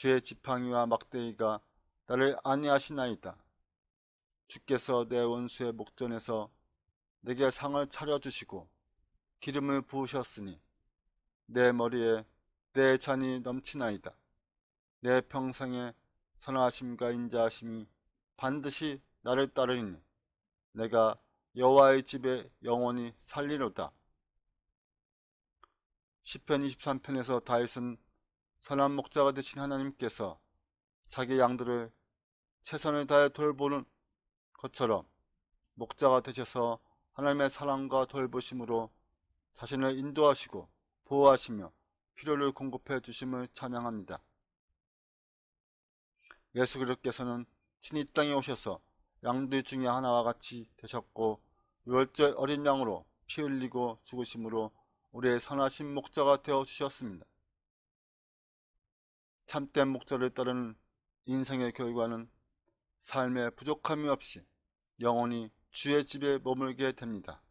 주의 지팡이와 막대기가 나를 안위하시나이다. 주께서 내 원수의 목전에서 내게 상을 차려주시고 기름을 부으셨으니 내 머리에 내 잔이 넘치나이다. 내 평생에 선하심과 인자하심이 반드시 나를 따르리니 내가 여호와의 집에 영원히 살리로다. 시편 23편에서 다윗은 선한 목자가 되신 하나님께서 자기 양들을 최선을 다해 돌보는 것처럼 목자가 되셔서 하나님의 사랑과 돌보심으로 자신을 인도하시고 보호하시며 필요를 공급해 주심을 찬양합니다. 예수 그리스도께서는 친히 땅에 오셔서 양들 중에 하나와 같이 되셨고 유월절 어린 양으로 피 흘리고 죽으심으로 우리의 선하신 목자가 되어 주셨습니다. 참된 목자를 따르는 인생의 결과는 삶에 부족함이 없이 영원히 주의 집에 머물게 됩니다.